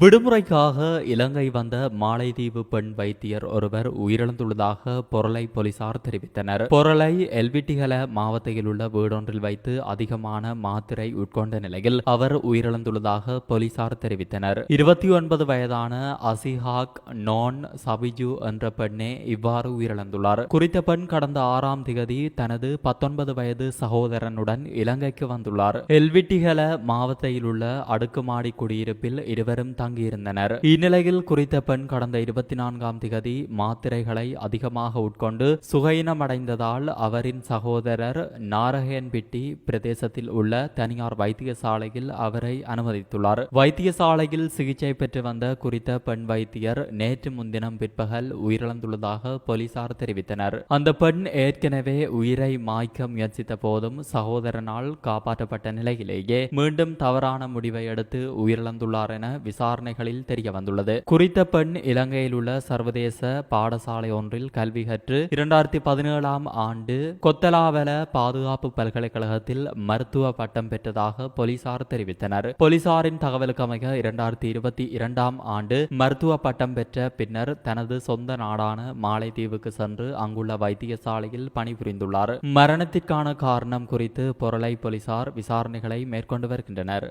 விடுமுறைக்காக இலங்கை வந்த மாலைதீவு பெண் வைத்தியர் ஒருவர் உயிரிழந்துள்ளதாக பொருளை போலீசார் தெரிவித்தனர். பொருளை எல்விட்டிகல மாவட்டத்தில் உள்ள வீடொன்றில் வைத்து அதிகமான மாத்திரை உட்கொண்ட நிலையில் அவர் உயிரிழந்துள்ளதாக போலீசார் தெரிவித்தனர். இருபத்தி ஒன்பது வயதான அசிஹாக் நோன் சபிஜு என்ற பெண்ணே இவ்வாறு உயிரிழந்துள்ளார். குறித்த பெண் கடந்த ஆறாம் திகதி தனது பத்தொன்பது வயது சகோதரனுடன் இலங்கைக்கு வந்துள்ளார். எல்விட்டிகல மாவட்டத்தில் உள்ள அடுக்குமாடி குடியிருப்பில் இருவரும் தங்கியிருந்தனர் இந்நிலையில் குறித்த பெண் கடந்த இருபத்தி நான்காம் திகதி மாத்திரைகளை அதிகமாக உட்கொண்டு சுகையினமடைந்ததால் அவரின் சகோதரர் நாரகன்பிட்டி பிரதேசத்தில் உள்ள தனியார் வைத்தியசாலையில் அவரை அனுமதித்துள்ளார். வைத்தியசாலையில் சிகிச்சை பெற்று வந்த குறித்த பெண் வைத்தியர் நேற்று முன்தினம் பிற்பகல் உயிரிழந்துள்ளதாக போலீசார் தெரிவித்தனர். அந்த பெண் ஏற்கனவே உயிரை மாய்க்க முயற்சித்த போதும் சகோதரனால் காப்பாற்றப்பட்ட நிலையிலேயே மீண்டும் தவறான முடிவை எடுத்து உயிரிழந்துள்ளார் என விசாரணைகளில் தெரிய வந்துள்ளது. குறித்த பெண் இலங்கையில் உள்ள சர்வதேச பாடசாலை ஒன்றில் கல்வி கற்று இரண்டாயிரத்தி பதினேழாம் ஆண்டு கொத்தலாவல பாதுகாப்பு பல்கலைக்கழகத்தில் மருத்துவ பட்டம் பெற்றதாக போலீசார் தெரிவித்தனர். போலீசாரின் தகவலுக்கு அமைய இரண்டாயிரத்தி இருபத்தி இரண்டாம் ஆண்டு மருத்துவ பட்டம் பெற்ற பின்னர் தனது சொந்த நாடான மாலைதீவுக்கு சென்று அங்குள்ள வைத்தியசாலையில் பணிபுரிந்துள்ளார். மரணத்திற்கான காரணம் குறித்து பொருளை போலீசார் விசாரணைகளை மேற்கொண்டு வருகின்றனர்.